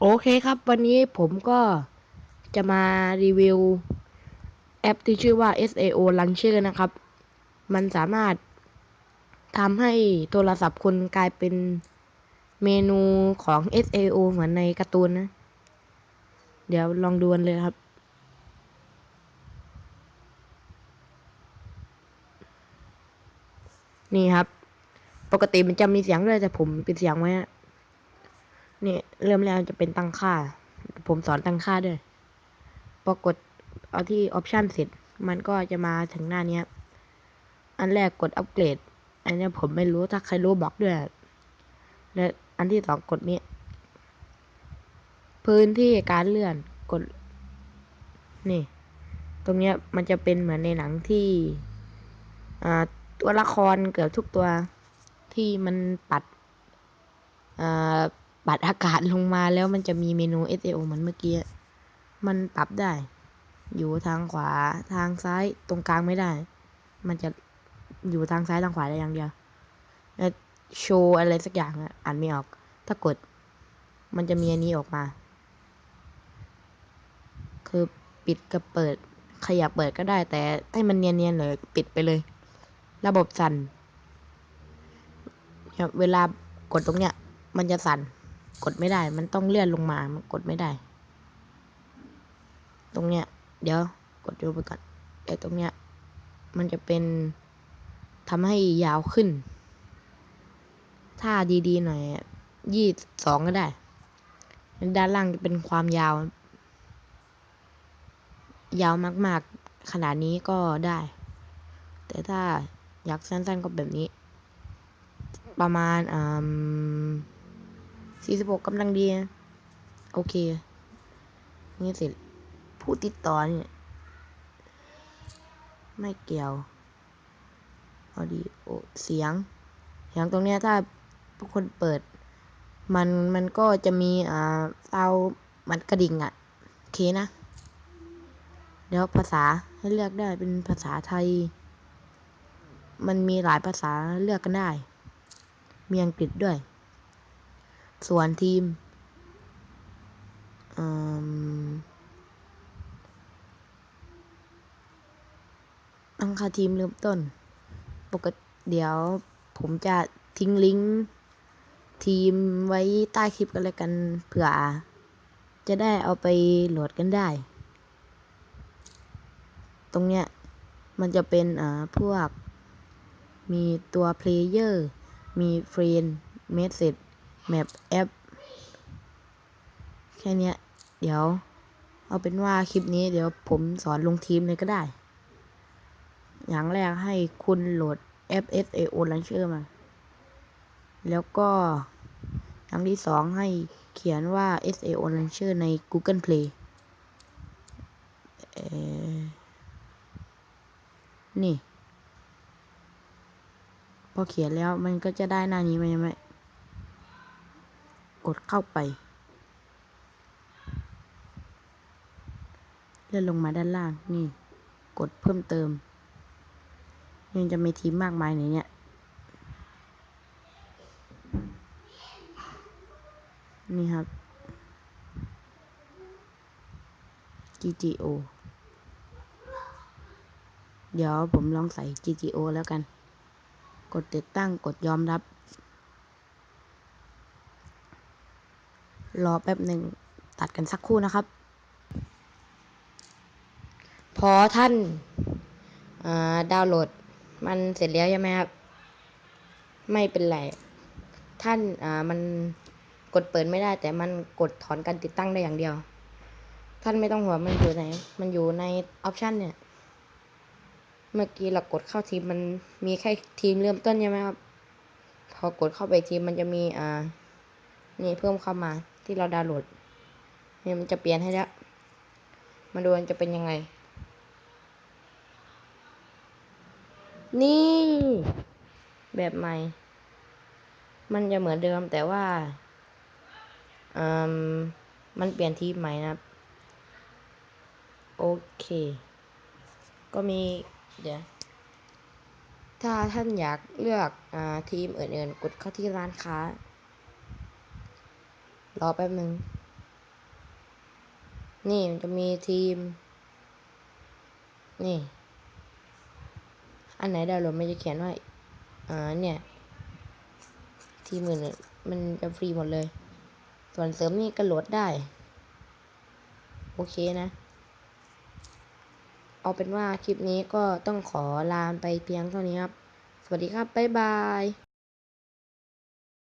โอเคครับ วันนี้ผมก็จะมารีวิวแอปที่ชื่อว่า SAO Launcher นะครับ มันสามารถทำให้โทรศัพท์คุณกลายเป็นเมนูของ SAO เหมือนในการ์ตูนนะ เดี๋ยวลองดูกันเลยครับ นี่ครับ ปกติมันจะมีเสียงด้วยแต่ผมปิดเสียงไว้อะ เนี่ยเริ่มแรกจะเป็นตั้งค่า ผมสอนตั้งค่าด้วยพอกดเอาที่ออปชันเสร็จ มันก็จะมาถึงหน้านี้อันแรกกดอัปเกรด อันนี้ผมไม่รู้ถ้าใครรู้บอกด้วย และอันที่สองกดนี้ พื้นที่การเลื่อนกด นี่ ตรงเนี้ยมันจะเป็นเหมือนในหนังที่ตัวละครเกือบทุกตัวที่มันปัดอ่า ปัดอากาศลงมาแล้วมันจะมีเมนู SAO เหมือนเมื่อกี้ มันปรับได้ อยู่ทางขวาทางซ้ายตรงกลางไม่ได้ มันจะอยู่ทางซ้ายทางขวาได้อย่างเดียวโชว์อะไรสักอย่างอะอ่านไม่ออก ถ้ากด มันจะมีอันนี้ออกมา คือปิดกับเปิด ขยับเปิดก็ได้ แต่ให้มันเนียนๆเลยปิดไปเลย ระบบสั่นเนี่ยเวลากดตรงเนี้ย มันจะสั่น กดไม่ได้ มันต้องเลื่อนลงมา มันกดไม่ได้ ตรงเนี้ย เดี๋ยวกดดูไปก่อนไอ้ตรงเนี้ย มันจะเป็นทำให้ยาวขึ้น ถ้าดีๆหน่อยยี่สองก็ได้ ด้านล่างจะเป็นความยาว ยาวมากๆ ขนาดนี้ก็ได้ แต่ถ้าอยากสั้นๆก็แบบนี้ ประมาณอ่า สี่สิบหกกำลังดี โอเค นี่เสร็จ ผู้ติดต่อเนี่ย ไม่เกี่ยวออดีโอเสียง เสียงตรงเนี้ยถ้าผู้คนเปิด มันมันก็จะมีอ่าเตามันกระดิ่งอะ่ะ โอเคนะ เดี๋ยวภาษาให้เลือกได้เป็นภาษาไทย มันมีหลายภาษาเลือกกันได้ มีอังกฤษด้วย ส่วนทีมตั้งค่าทีมเริ่มต้น ปกติเดี๋ยวผมจะทิ้งลิงก์ทีมไว้ใต้คลิปกันเลยกันเผื่อ จะได้เอาไปโหลดกันได้ ตรงเนี้ยมันจะเป็นอ่าพวก มีตัวเพลเยอร์ มีเฟรนเมสเซจ แมปแอปแค่เนี้ยเดี๋ยว เอาเป็นว่าคลิปนี้เดี๋ยวผมสอนลงทีมเลยก็ได้ อย่างแรกให้คุณโหลด FSAO Launcher มา แล้วก็อย่างที่สองให้เขียนว่า SAO Launcher ใน Google Play เออนี่ พอเขียนแล้วมันก็จะได้หน้านี้ไหมไหม กดเข้าไป เลื่อนลงมาด้านล่างนี่ กดเพิ่มเติมยังจะมีทีมมากมายในเนี้ยนี่ครับ GTO เดี๋ยวผมลองใส่ GTO แล้วกัน กดติดตั้งกดยอมรับ รอแป๊บหนึ่งตัดกันสักครู่นะครับ พอท่านาดาวน์โหลดมันเสร็จแล้วใช่ไหมครับ ไม่เป็นไร ท่านามันกดเปิดไม่ได้ แต่มันกดถอนการติดตั้งได้อย่างเดียว ท่านไม่ต้องห่วงมันอยู่ไหน มันอยู่ในออปชันเนี่ย เมื่อกี้เรากดเข้าทีมมันมีแค่ทีมเริ่มต้นใช่ไหมครับ พอกดเข้าไปทีมมันจะมีอ่านี่เพิ่มเข้ามา ที่เราดาวน์โหลดนี่มันจะเปลี่ยนให้แล้ว มาดูมันจะเป็นยังไง นี่ แบบใหม่ มันจะเหมือนเดิมแต่ว่าอืมมันเปลี่ยนทีมใหม่นะครับ โอเค ก็มี เดี๋ยว ถ้าท่านอยากเลือกอทีมอื่นๆ กดเข้าที่ร้านค้า รอแป๊บนึงนี่มันจะมีทีม นี่ อันไหนดาวน์โหลดมันจะเขียนว่าอ่าเนี่ย ทีมอื่นมันจะฟรีหมดเลย ส่วนเสริมนี่ก็โหลดได้ โอเคนะ เอาเป็นว่าคลิปนี้ก็ต้องขอลาไปเพียงเท่านี้ครับ สวัสดีครับ บ๊ายบาย